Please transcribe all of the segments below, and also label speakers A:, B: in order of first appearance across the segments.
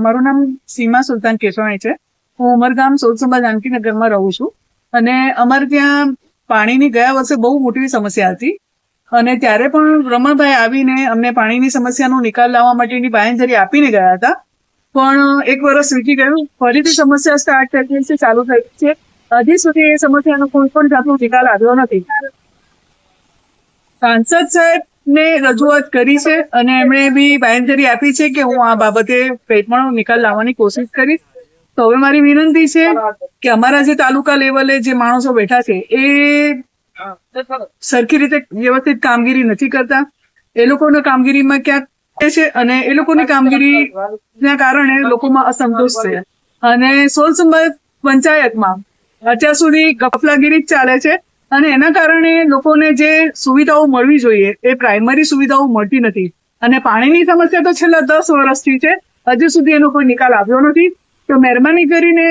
A: મારું નામ સીમા સુલતાન કેશવાણી છે. હું ઉમરગામ સોલસુંબા જાનકીનગરમાં રહું છું. અને અમારે ત્યાં પાણીની ગયા વર્ષે બહુ મોટી સમસ્યા હતી. અને ત્યારે પણ રમણભાઈ આવીને અમને પાણીની સમસ્યાનો નિકાલ લાવવા માટેની બાંયધરી આપીને ગયા હતા. પણ એક વર્ષ વીતી ગયું. ફરીથી સમસ્યા સ્ટાર્ટ થઈ છે, ચાલુ થઈ છે. હજી સુધી એ સમસ્યાનો કોઈ પણ જાતનો નિકાલ આવ્યો નથી. સાંસદ સાહેબ ને રજૂઆત કરી છે અને એમણે બી બાંયધરી આપી છે કે હું આ બાબતે પેટમાં નિકાલ લાવવાની કોશિશ કરીશ. તો હવે મારી વિનંતી છે કે અમારા જે તાલુકા લેવલે જે માણસો બેઠા છે, એ સરખી રીતે વ્યવસ્થિત કામગીરી નથી કરતા. એ લોકોને કામગીરીમાં ક્યાંક છે અને એ લોકોની કામગીરીના કારણે લોકોમાં અસંતોષ છે. અને સોલસંબા પંચાયતમાં અત્યાર સુધી ગફલાગીરી જ ચાલે છે. અને એના કારણે લોકોને જે સુવિધાઓ મળવી જોઈએ, એ પ્રાઇમરી સુવિધાઓ મળતી નથી. અને પાણીની સમસ્યા તો છેલ્લા દસ વર્ષથી છે. હજુ સુધી એનો કોઈ નિકાલ આવ્યો નથી. તો મહેરબાની કરીને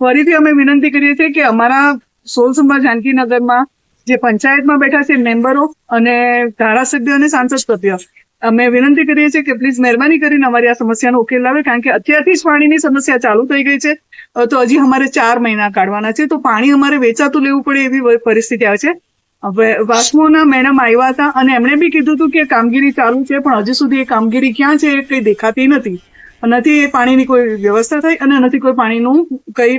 A: ફરીથી અમે વિનંતી કરીએ છીએ કે અમારા સોલસુંબા જાનકીનગરમાં જે પંચાયતમાં બેઠા છે મેમ્બરો અને ધારાસભ્ય અને સાંસદ સભ્ય, અમે વિનંતી કરીએ છીએ કે પ્લીઝ મહેરબાની કરીને અમારી આ સમસ્યાનો ઉકેલ લાવે, કારણ કે અત્યારથી જ પાણીની સમસ્યા ચાલુ થઈ ગઈ છે. તો હજી અમારે ચાર મહિના કાઢવાના છે, તો પાણી અમારે વેચાતું લેવું પડે એવી પરિસ્થિતિ આવે છે. હવે વાસ્મોના મેડમ આવ્યા હતા અને એમણે બી કીધું હતું કે કામગીરી ચાલુ છે, પણ હજી સુધી એ કામગીરી ક્યાં છે એ કંઈ દેખાતી નથી. નથી એ પાણીની કોઈ વ્યવસ્થા થઈ અને નથી કોઈ પાણીનું કઈ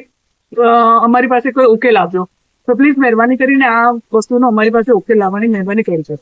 A: અમારી પાસે કોઈ ઉકેલ આવ્યો. તો પ્લીઝ મહેરબાની કરીને આ વસ્તુનો અમારી પાસે ઉકેલ લાવવાની મહેરબાની કરજો